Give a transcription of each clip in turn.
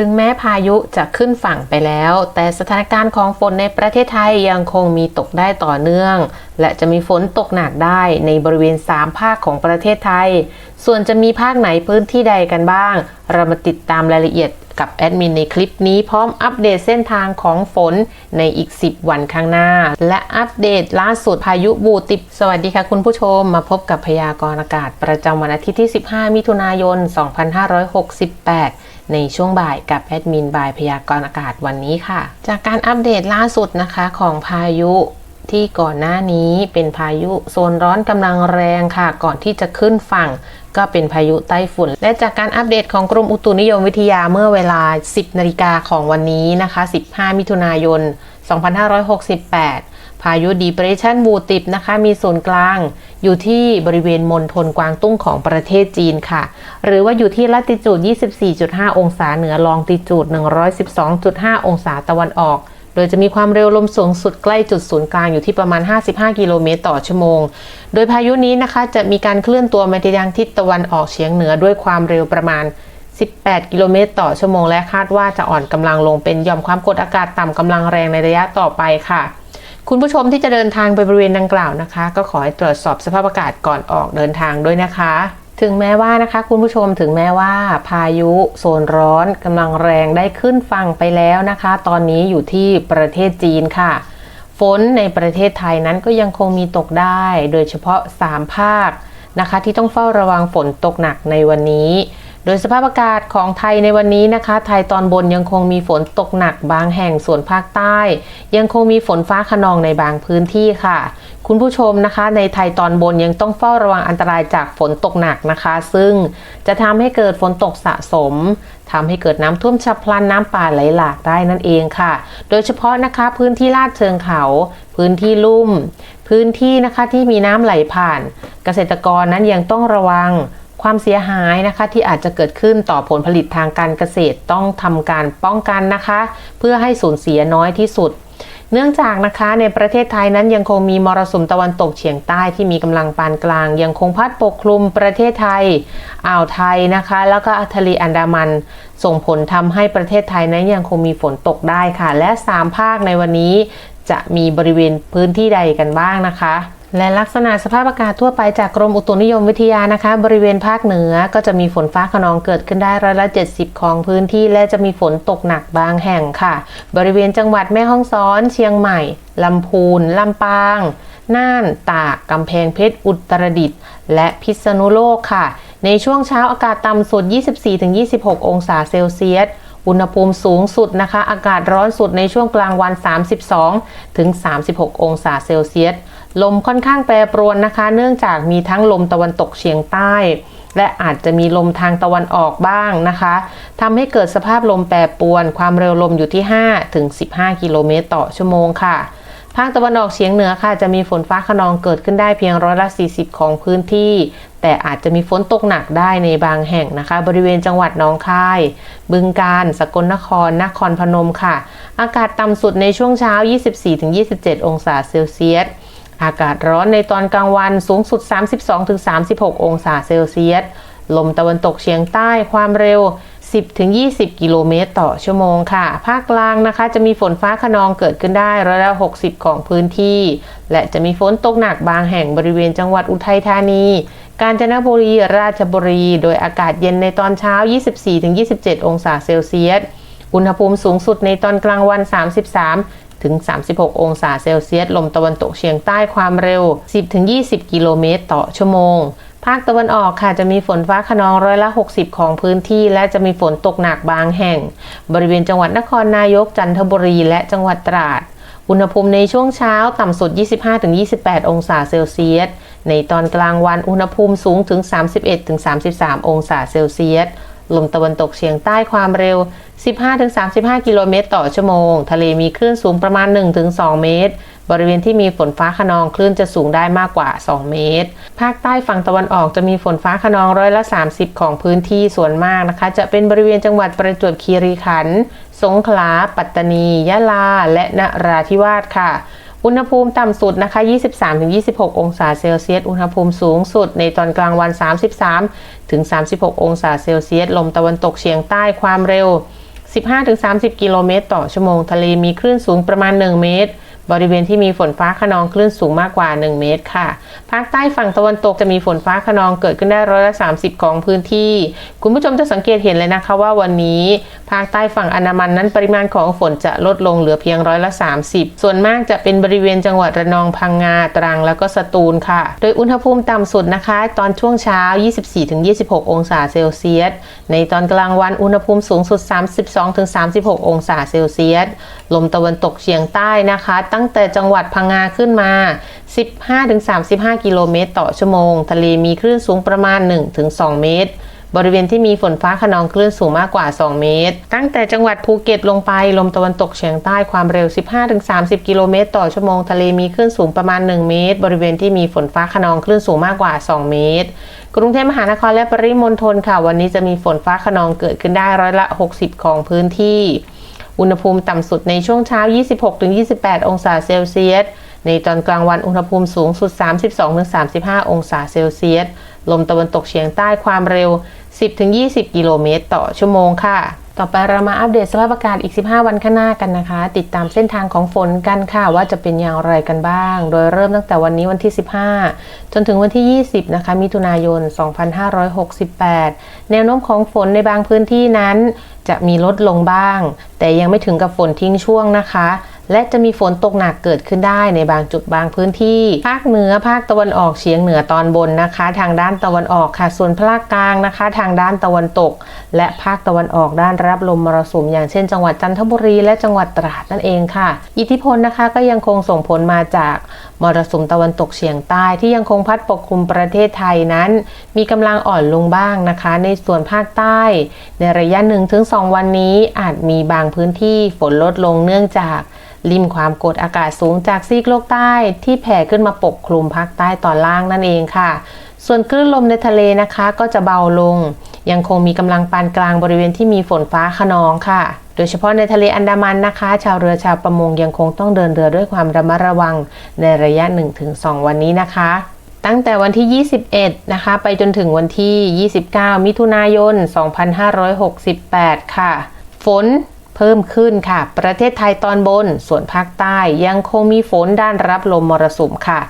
ถึงแม้พายุจะขึ้นฝั่งไปแล้ว แต่สถานการณ์ของฝนในประเทศไทยยังคงมีตกได้ต่อเนื่อง และจะมีฝนตกหนักได้ในบริเวณ 3 ภาคของประเทศไทย ส่วนจะมีภาคไหนพื้นที่ใดกันบ้าง เรามาติดตามรายละเอียดกับแอดมินในคลิปนี้พร้อมอัปเดตเส้นทางของฝนในอีก 10 วันข้างหน้า และอัปเดตล่าสุดพายุบูติบ สวัสดีค่ะคุณผู้ชมมาพบกับพยากรณ์อากาศประจำวันอาทิตย์ที่ 15 มิถุนายน 2568 ในช่วงบ่ายกับแอดมินบายพยากรณ์อากาศวันนี้ค่ะ จากการอัปเดตล่าสุดนะคะของพายุที่ก่อนหน้านี้เป็นพายุโซนร้อนกำลังแรงค่ะ ก่อนที่จะขึ้นฝั่ง ก็เป็นพายุไต้ฝุ่น และจากการอัปเดตของกรมอุตุนิยมวิทยาเมื่อเวลา 10นาฬิกาของวันนี้นะคะ 15 มิถุนายน 2568 พายุ Depression บูติบนะคะ มีศูนย์กลาง อยู่ที่บริเวณมณฑลกวางตุ้งของประเทศจีนค่ะ หรือว่าอยู่ที่ลัติจูด 24.5 องศาเหนือลองติจูด 112.5 องศาตะวันออก โดยจะมีความเร็วลมสูงสุดใกล้จุดศูนย์กลางอยู่ที่ประมาณ 55 กิโลเมตรต่อชั่วโมง โดยพายุนี้นะคะจะมีการเคลื่อนตัวมาทางทิศตะวันออกเฉียงเหนือด้วยความเร็วประมาณ18 กิโลเมตรต่อชั่วโมงและคาดว่าจะอ่อนกำลังลงเป็นย่อมความกดอากาศต่ำกำลังแรงในระยะต่อไปค่ะ คุณผู้ชมที่จะเดินทางไปบริเวณดังกล่าวนะคะ ก็ขอให้ตรวจสอบสภาพอากาศก่อนออกเดินทางด้วยนะคะ ถึงแม้ว่านะคะคุณผู้ชมถึงแม้ว่า พายุโซนร้อนกำลังแรงได้ขึ้นฝั่งไปแล้วนะคะ ตอนนี้อยู่ที่ประเทศจีนค่ะ ฝนในประเทศไทยนั้นก็ยังคงมีตกได้ โดยเฉพาะ 3 ภาคนะคะ ที่ต้องเฝ้าระวังฝนตกหนักในวันนี้ ดยสภาพอากาศของไทยในวันนี้นะคะ ไทยตอนบนยังคงมีฝนตกหนักบางแห่งส่วนภาคใต้ ยังคงมีฝนฟ้าขนองในบางพื้นที่ค่ะ คุณผู้ชมนะคะ ในไทยตอนบนยังต้องเฝ้าระวังอันตรายจากฝนตกหนักนะคะ ซึ่งจะทำให้เกิดฝนตกสะสมทำให้เกิดน้ำท่วมฉับพลันน้ำป่าไหลหลากได้นั่นเองค่ะ โดยเฉพาะนะคะพื้นที่ลาดเชิงเขา พื้นที่ลุ่ม พื้นที่นะคะที่มีน้ำไหลผ่าน เกษตรกรนั้นยังต้องระวัง ความเสียหายนะคะที่อาจจะเกิดขึ้นต่อผลผลิตทางการเกษตรต้องทำการป้องกันนะคะ เพื่อให้สูญเสียน้อยที่สุด เนื่องจากนะคะในประเทศไทยนั้นยังคงมีมรสุมตะวันตกเฉียงใต้ที่มีกำลังปานกลาง ยังคงพัดปกคลุมประเทศไทย อ่าวไทยนะคะ แล้วก็ทะเลอันดามัน ส่งผลทำให้ประเทศไทยนั้นยังคงมีฝนตกได้ค่ะ และ 3 ภาคในวันนี้จะมีบริเวณพื้นที่ใดกันบ้างนะคะ และลักษณะสภาพอากาศทั่วไปจากกรมอุตุนิยมวิทยานะคะ บริเวณภาคเหนือก็จะมีฝนฟ้าขนองเกิดขึ้นได้ร้อยละ 70 ของพื้นที่ และจะมีฝนตกหนักบางแห่งค่ะ บริเวณจังหวัดแม่ฮ่องสอน เชียงใหม่ลำพูนลำปาง น่าน ตากกำแพงเพชร อุตรดิตถ์และพิษณุโลกค่ะ ในช่วงเช้าอากาศต่ำสุด 24-26 องศาเซลเซียส อุณหภูมิสูงสุดนะคะ อากาศร้อนสุดในช่วงกลางวัน 32 ถึง 36 องศาเซลเซียส ลมค่อนข้างแปรปรวนนะคะ เนื่องจากมีทั้งลมตะวันตกเฉียงใต้ และอาจจะมีลมทางตะวันออกบ้างนะคะ ทำให้เกิดสภาพลมแปรปรวน ความเร็วลมอยู่ที่ 5 ถึง 15 กิโลเมตรต่อชั่วโมงค่ะ ภาคตะวันออกเฉียงเหนือค่ะจะมีฝนฟ้าขนองเกิดขึ้นได้เพียงร้อยละ 40 ของพื้นที่ แต่อาจจะมีฝนตกหนักได้ในบางแห่งนะคะ บริเวณจังหวัดหนองคาย บึงกาฬสกลนคร นครพนมค่ะ อากาศต่ำสุดในช่วงเช้า 24-27 องศาเซลเซียสอากาศร้อนในตอนกลางวันสูงสุด 32-36 องศาเซลเซียสลมตะวันตกเฉียงใต้ความเร็ว 10-20 กิโลเมตรต่อชั่วโมงค่ะ ภาคกลางนะคะ จะมีฝนฟ้าขนองเกิดขึ้นได้ร้อยละ60 ของพื้นที่ และจะมีฝนตกหนักบางแห่งบริเวณจังหวัดอุทัยธานี กาญจนบุรี ราชบุรี โดยอากาศเย็นในตอนเช้า 24-27 องศาเซลเซียส อุณหภูมิสูงสุดในตอนกลางวัน 33ถึง 36 องศาเซลเซียส ลมตะวันตกเฉียงใต้ความเร็ว 10-20 กิโลเมตรต่อชั่วโมง ภาคตะวันออกค่ะจะมีฝนฟ้าขนองร้อยละ 60 ของพื้นที่ และจะมีฝนตกหนักบางแห่ง บริเวณจังหวัดนครนายกจันทบุรีและจังหวัดตราด อุณหภูมิในช่วงเช้าต่ำสุด 25-28 องศาเซลเซียส ในตอนกลางวันอุณหภูมิสูงถึง 31-33 องศาเซลเซียส ลมตะวันตกเฉียงใต้ความเร็ว 15-35 กิโลเมตรต่อชั่วโมง ทะเลมีคลื่นสูงประมาณ 1-2 เมตร บริเวณที่มีฝนฟ้าขนองคลื่นจะสูงได้มากกว่า 2 เมตร ภาคใต้ฝั่งตะวันออกจะมีฝนฟ้าขนองร้อยละ 30 ของพื้นที่ส่วนมากนะคะ จะเป็นบริเวณจังหวัดประจวบคีรีขันธ์ สงขลา ปัตตานี ยะลา และนราธิวาสค่ะ อุณหภูมิต่ำสุดนะคะ 23-26 องศาเซลเซียส อุณหภูมิสูงสุดในตอนกลางวัน 33-36 องศาเซลเซียส ลมตะวันตกเฉียงใต้ความเร็ว 15-30 กิโลเมตรต่อชั่วโมง ทะเลมีคลื่นสูงประมาณ 1 เมตร บริเวณที่มีฝนฟ้าขนองคลื่นสูงมากกว่า 1 เมตรค่ะ ภาคใต้ฝั่งตะวันตกจะมีฝนฟ้าขนองเกิดขึ้นได้ร้อยละ 30 ของพื้นที่ คุณผู้ชมจะสังเกตเห็นเลยนะคะว่าวันนี้ ภาคใต้ฝั่งอันดามันนั้นปริมาณของฝนจะลดลงเหลือเพียงร้อยละ 30 ส่วนมากจะเป็นบริเวณจังหวัดระนองพังงาตรังแล้วก็สตูลค่ะ โดยอุณหภูมิต่ำสุดนะคะ ตอนช่วงเช้า 24-26 องศาเซลเซียส ในตอนกลางวันอุณหภูมิสูงสุด 32-36 องศาเซลเซียส ลมตะวันตกเฉียงใต้นะคะตั้งแต่จังหวัดพังงาขึ้นมา 15-35 กิโลเมตรต่อชั่วโมง ทะเลมีคลื่นสูงประมาณ 1-2 เมตร บริเวณที่มีฝนฟ้าขนองคลื่นสูงมากกว่า 2 เมตร ตั้งแต่จังหวัดภูเก็ตลงไป ลมตะวันตกเฉียงใต้ความเร็ว 15-30 กิโลเมตรต่อชั่วโมง ทะเลมีคลื่นสูงประมาณ 1 เมตร บริเวณที่มีฝนฟ้าขนองคลื่นสูงมากกว่า 2 เมตรกรุงเทพมหานครและปริมณฑลค่ะ วันนี้จะมีฝนฟ้าขนองเกิดขึ้นได้ร้อยละ 60 ของพื้นที่ อุณหภูมิต่ำสุดในช่วงเช้า 26-28 องศาเซลเซียส ในตอนกลางวันอุณหภูมิสูงสุด 32-35 องศาเซลเซียส ลมตะวันตกเฉียงใต้ความเร็ว 10-20 กิโลเมตรต่อชั่วโมงค่ะ ต่อไปเรามาอัปเดตสภาพอากาศอีก 15 วันข้างหน้ากันนะคะ ติดตามเส้นทางของฝนกันค่ะว่าจะเป็นอย่างไรกันบ้าง โดยเริ่มตั้งแต่วันนี้วันที่ 15 จนถึงวันที่ 20 นะคะ มิถุนายน 2568 แนวโน้มของฝนในบางพื้นที่นั้น จะมีลดลงบ้าง แต่ยังไม่ถึงกับฝนทิ้งช่วงนะคะ และจะมีฝนตกหนักเกิดขึ้นได้ในบางจุดบางพื้นที่ ภาคเหนือภาคตะวันออกเฉียงเหนือตอนบนนะคะ ทางด้านตะวันออกค่ะ ส่วนภาคกลางนะคะ ทางด้านตะวันตก และภาคตะวันออกด้านรับลมมรสุมอย่างเช่น จังหวัดจันทบุรีและจังหวัดตราดนั่นเองค่ะ อิทธิพลนะคะก็ยังคงส่งผลมาจากมรสุมตะวันตกเฉียงใต้ที่ยังคงพัดปกคลุมประเทศไทยนั้น มีกำลังอ่อนลงบ้างนะคะ ในส่วนภาคใต้ ในระยะ1-2วันนี้อาจมีบางพื้นที่ฝนลดลงเนื่องจาก ริมความกดอากาศสูงจากซีกโลกใต้ที่แผ่ขึ้นมาปกคลุมภาคใต้ตอนล่างนั่นเองค่ะ ส่วนคลื่นลมในทะเลนะคะก็จะเบาลง ยังคงมีกำลังปานกลางบริเวณที่มีฝนฟ้าขนองค่ะ โดยเฉพาะในทะเลอันดามันนะคะ ชาวเรือชาวประมงยังคงต้องเดินเรือด้วยความระมัดระวังในระยะ 1-2 วันนี้นะคะตั้งแต่วันที่ 21 นะคะ ไปจนถึงวันที่ 29 มิถุนายน 2568 ค่ะ ฝน เพิ่มขึ้นค่ะ ประเทศไทยตอนบน ส่วนภาคใต้ยังคงมีฝนด้านรับลมมรสุมค่ะ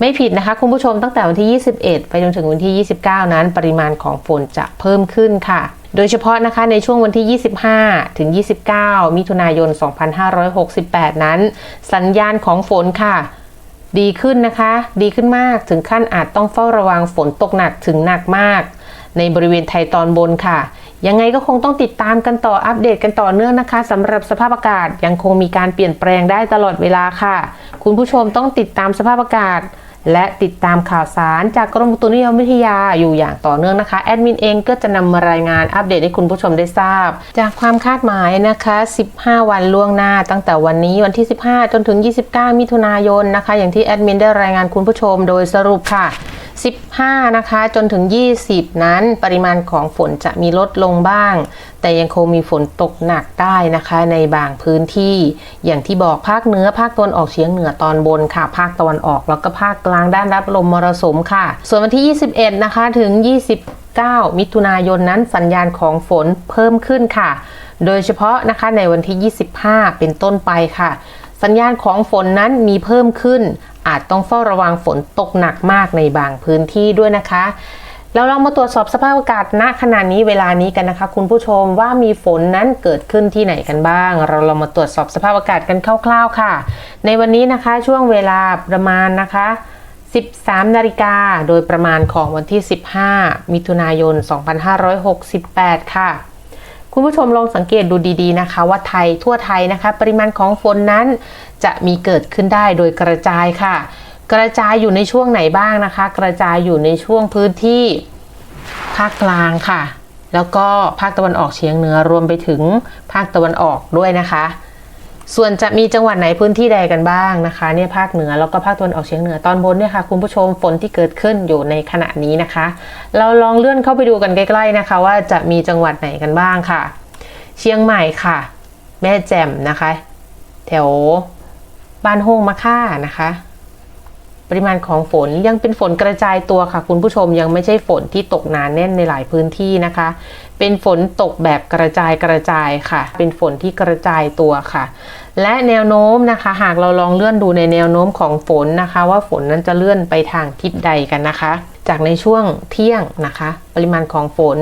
ไม่ผิดนะคะคุณผู้ชมตั้งแต่วันที่ 21 ไปจนถึงวันที่ 29 นั้น ปริมาณของฝนจะเพิ่มขึ้นค่ะ โดยเฉพาะนะคะในช่วงวันที่ 25 ถึง 29 มิถุนายน 2568 นั้น สัญญาณของฝนค่ะดีขึ้นนะคะ ดีขึ้นมาก ถึงขั้นอาจต้องเฝ้าระวังฝนตกหนักถึงหนักมาก ในบริเวณไทยตอนบนค่ะ ยังไงก็คงต้องติดตามกันต่ออัปเดตกันต่อเนื่องนะคะสำหรับสภาพอากาศยังคงมีการเปลี่ยนแปลงได้ตลอดเวลาค่ะ คุณผู้ชมต้องติดตามสภาพอากาศ และติดตามข่าวสารจากกรมอุตุนิยมวิทยาอยู่อย่างต่อเนื่องนะคะแอดมินเองก็จะนำมารายงานอัปเดตให้คุณผู้ชมได้ทราบ จากความคาดหมายนะคะ 15 วันล่วงหน้า ตั้งแต่วันนี้วันที่ 15 จนถึง 29 มิถุนายนนะคะ อย่างที่แอดมินได้รายงานคุณผู้ชมโดยสรุปค่ะ 15 นะคะ จนถึง 20 นั้นปริมาณของฝนจะมีลดลงบ้าง แต่ยังคงมีฝนตกหนักได้นะคะ ในบางพื้นที่ อย่างที่บอกภาคเหนือภาคตะวันออกเฉียงเหนือตอนบนค่ะ ภาคตะวันออกแล้วก็ภาคกลางด้านรับลมมรสุมค่ะ ส่วนวันที่ 21 นะคะถึง 29 มิถุนายนนั้นสัญญาณของฝนเพิ่มขึ้นค่ะ โดยเฉพาะนะคะในวันที่ 25 เป็นต้นไปค่ะ สัญญาณของฝนนั้นมีเพิ่มขึ้น อาจต้องเฝ้าระวังฝนตกหนักมากในบางพื้นที่ด้วยนะคะแล้วเรามาตรวจสอบสภาพอากาศณขณะนี้เวลานี้กันนะคะ คุณผู้ชมว่ามีฝนนั้นเกิดขึ้นที่ไหนกันบ้าง เราเรามาตรวจสอบสภาพอากาศกันคร่าวๆค่ะ ในวันนี้นะคะช่วงเวลาประมาณนะคะ 13 นาฬิกาโดยประมาณของวันที่ 15 มิถุนายน 2568 ค่ะ คุณผู้ชมลองสังเกตดูดีๆนะคะ ว่าไทยทั่วไทยนะคะ ปริมาณของฝนนั้น จะมีเกิดขึ้นได้โดยกระจายค่ะ กระจายอยู่ในช่วงไหนบ้างนะคะ กระจายอยู่ในช่วงพื้นที่ภาคกลางค่ะ แล้วก็ภาคตะวันออกเฉียงเหนือรวมไปถึงภาคตะวันออกด้วยนะคะ ส่วนจะมีจังหวัดไหนพื้นที่ใดกันบ้างนะคะเนี่ยภาคเหนือแล้วก็ภาคตะวันออกเฉียงเหนือตอนบนเนี่ยค่ะคุณผู้ชมฝนที่เกิดขึ้นอยู่ในขณะนี้นะคะ เราลองเลื่อนเข้าไปดูกันใกล้ๆนะคะ ว่าจะมีจังหวัดไหนกันบ้างค่ะ เชียงใหม่ค่ะ แม่แจ่มนะคะ แถวบ้านโฮงมะค่านะคะ ปริมาณของฝนยังเป็นฝนกระจายตัวค่ะ คุณผู้ชมยังไม่ใช่ฝนที่ตกหนาแน่นในหลายพื้นที่นะคะ เป็นฝนตกแบบกระจายกระจายค่ะ เป็นฝนที่กระจายตัวค่ะ และแนวโน้มนะคะ หากเราลองเลื่อนดูในแนวโน้มของฝนนะคะ ว่าฝนนั้นจะเลื่อนไปทางทิศใดกันนะคะ จากในช่วงเที่ยงนะคะ ปริมาณของฝน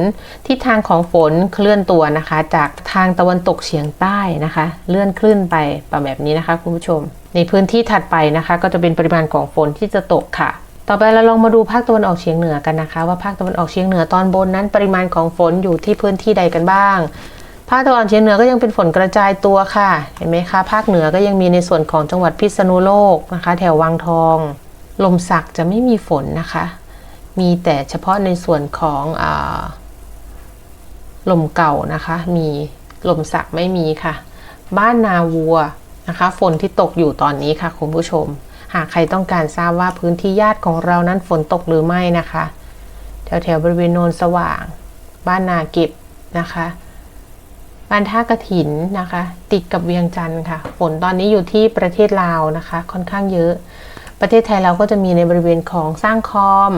ทิศทางของฝนเคลื่อนตัวนะคะ จากทางตะวันตกเฉียงใต้นะคะ เลื่อนขึ้นไปแบบนี้นะคะ คุณผู้ชม ในพื้นที่ถัดไปนะคะ ก็จะเป็นปริมาณของฝนที่จะตกค่ะ ต่อไปเราลองมาดูภาคตะวันออกเฉียงเหนือกันนะคะ ว่าภาคตะวันออกเฉียงเหนือตอนบนนั้น ปริมาณของฝนอยู่ที่พื้นที่ใดกันบ้าง ภาคตะวันออกเฉียงเหนือก็ยังเป็นฝนกระจายตัวค่ะ เห็นไหมคะ ภาคเหนือก็ยังมีในส่วนของจังหวัดพิษณุโลกนะคะ แถววังทอง ลมสักจะไม่มีฝนนะคะ มีแต่เฉพาะในส่วนของอลมเก่านะคะ มีลมสักไม่มีค่ะ บ้านนาวัว นะคะ ฝนที่ตกอยู่ตอนนี้ค่ะคุณผู้ชม หากใครต้องการทราบว่าพื้นที่ญาติของเรานั้นฝนตกหรือไม่นะคะ แถวแถวบริเวณโนนสว่าง บ้านนาเก็บนะคะบ้านท่ากระถินนะคะ ติดกับเวียงจันทร์ค่ะ ฝนตอนนี้อยู่ที่ประเทศลาวนะคะ ค่อนข้างเยอะ ประเทศไทยเราก็จะมีในบริเวณของสร้างคอม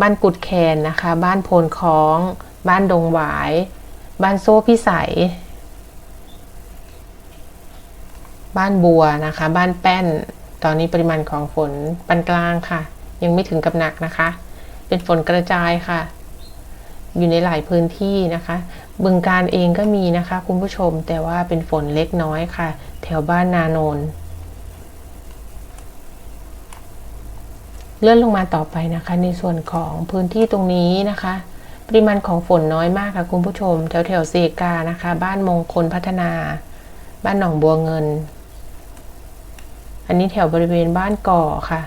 บ้านกุดแคนนะคะ บ้านโพนคล้อง บ้านดงหวาย บ้านโซ่พิสัย บ้านบัวนะคะ บ้านแป้น ตอนนี้ปริมาณของฝนปานกลางค่ะ ยังไม่ถึงกับหนักนะคะ เป็นฝนกระจายค่ะ อยู่ในหลายพื้นที่นะคะ บึงการเองก็มีนะคะ คุณผู้ชมแต่ว่าเป็นฝนเล็กน้อยค่ะ แถวบ้านนาโนนเลื่อนลงมาต่อไปนะคะ ในส่วนของพื้นที่ตรงนี้นะคะ ปริมาณของฝนน้อยมากค่ะคุณผู้ชม แถวแถวเซกานะคะ บ้านมงคลพัฒนา บ้านหนองบัวเงิน อันนี้แถวบริเวณบ้านก่อค่ะ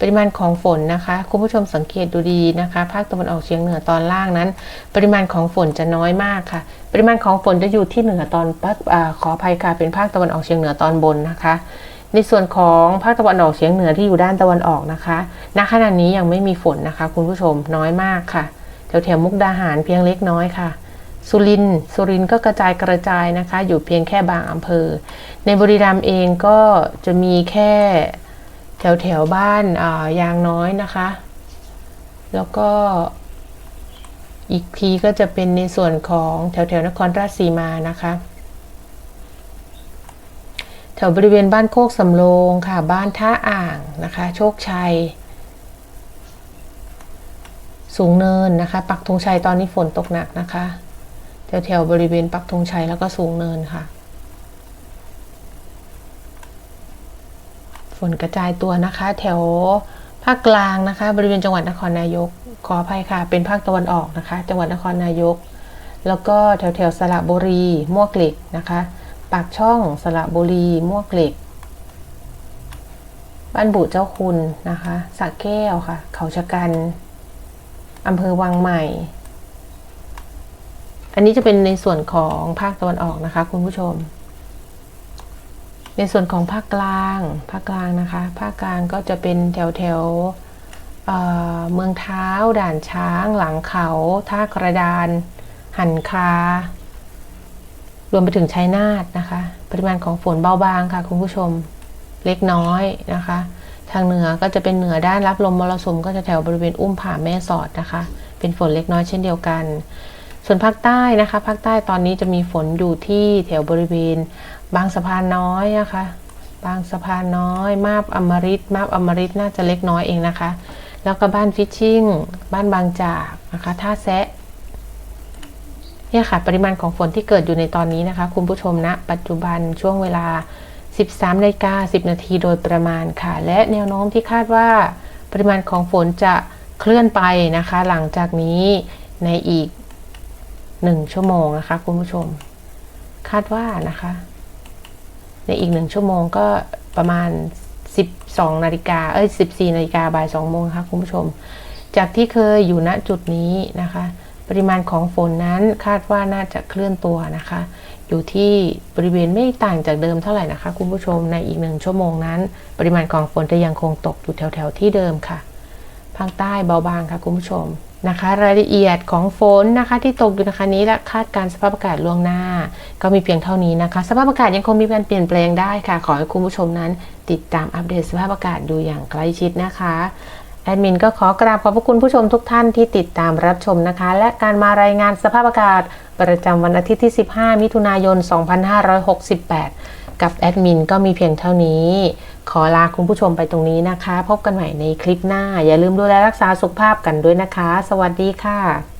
ปริมาณของฝนนะคะ คุณผู้ชมสังเกตดูดีนะคะ ภาคตะวันออกเฉียงเหนือตอนล่างนั้น ปริมาณของฝนจะน้อยมากค่ะ ปริมาณของฝนจะอยู่ที่เหนือตอนอขออภัยค่ะเป็นภาคตะวันออกเฉียงเหนือตอนบนนะคะในส่วนของภาคตะวันออกเฉียงเหนือที่อยู่ด้านตะวันออกนะคะ ณ ขณะนี้ยังไม่มีฝนนะคะ คุณผู้ชมน้อยมากค่ะ แถวแถวมุกดาหารเพียงเล็กน้อยค่ะ สุรินสุรินก็กระจายกระจายนะคะ อยู่เพียงแค่บางอำเภอ ในบุรีรัมย์เองก็จะมีแค่แถวแถวบ้านายางน้อยนะคะ แล้วก็อีกทีก็จะเป็นในส่วนของแถวแถวนครราชสีมานะคะแถวบริเวณบ้านโคกสำโรงค่ะ บ้านท่าอ่างนะคะ โชคชัย สูงเนินนะคะ ปักธงชัยตอนนี้ฝนตกหนักนะคะ แถวแถวๆบริเวณปักธงชัยแล้วก็สูงเนินค่ะ ฝนกระจายตัวนะคะ แถวภาคกลางนะคะ บริเวณจังหวัดนครนายก ขออภัยค่ะ เป็นภาคตะวันออกนะคะ จังหวัดนครนายก แล้วก็แถวแถวๆสระบุรีมวกเหล็กนะคะ ปากช่องสระบุรีมวกเหล็ก บ้านบุเจ้าคุณนะคะสระแก้วค่ะ เขาชะกันอำเภอวังใหม่ อันนี้จะเป็นในส่วนของภาคตะวันออกนะคะ คุณผู้ชม ในส่วนของภาคกลาง ภาคกลางนะคะ ภาคกลางก็จะเป็นแถวแถวเเมืองเท้า ด่านช้าง หลังเขา ท่ากระดาน หันคารวมไปถึงชัยนาทนะคะ ปริมาณของฝนเบาบางค่ะ คุณผู้ชมเล็กน้อยนะคะ ทางเหนือก็จะเป็นเหนือด้านรับลมมรสุมก็จะแถวบริเวณอุ้มผาแม่สอดนะคะ เป็นฝนเล็กน้อยเช่นเดียวกัน ส่วนภาคใต้นะคะ ภาคใต้ตอนนี้จะมีฝนอยู่ที่แถวบริเวณ บางสะพานน้อยนะคะ บางสะพานน้อย มาบอมริตมาบอมริตน่าจะเล็กน้อยเองนะคะ แล้วก็บ้านฟิชชิ่ง บ้านบางจากนะคะท่าแซะเนี่ยค่ะ ปริมาณของฝนที่เกิดอยู่ในตอนนี้นะคะ คุณผู้ชมณนะปัจจุบันช่วงเวลา 13นาฬิกา10 นาทีโดยประมาณค่ะ และแนวโน้มที่คาดว่า ปริมาณของฝนจะเคลื่อนไปนะคะ หลังจากนี้ในอีก 1ชั่วโมงนะคะคุณผู้ชม คาดว่านะคะ ในอีกหนึ่งชั่วโมงก็ประมาณ 12นาฬิกาเอ้ย14นาฬิกาบ่าย2โมงค่ะคุณผู้ชม จากที่เคยอยู่ณจุดนี้นะคะ ปริมาณของฝนนั้นคาดว่าน่าจะเคลื่อนตัวนะคะ อยู่ที่บริเวณไม่ต่างจากเดิมเท่าไหร่นะคะ คุณผู้ชมในอีกหนึ่งชั่วโมงนั้น ปริมาณของฝนจะยังคงตกอยู่แถวๆที่เดิมค่ะ ภาคใต้เบาบางค่ะคุณผู้ชม นะคะ รายละเอียดของฝนนะคะ ที่ตกอยู่นะคะนี้และคาดการสภาพอากาศล่วงหน้า ก็มีเพียงเท่านี้นะคะ สภาพอากาศยังคงมีการเปลี่ยนแปลงได้ค่ะ ขอให้คุณผู้ชมนั้น ติดตามอัปเดตสภาพอากาศดูอย่างใกล้ชิดนะคะแอดมินก็ขอกราบขอบพระคุณผู้ชมทุกท่านที่ติดตามรับชมนะคะ และการมารายงานสภาพอากาศ ประจำวันอาทิตย์ที่ 15 มิถุนายน 2568 กับแอดมินก็มีเพียงเท่านี้ ขอลาคุณผู้ชมไปตรงนี้นะคะ พบกันใหม่ในคลิปหน้า อย่าลืมดูแลรักษาสุขภาพกันด้วยนะคะ สวัสดีค่ะ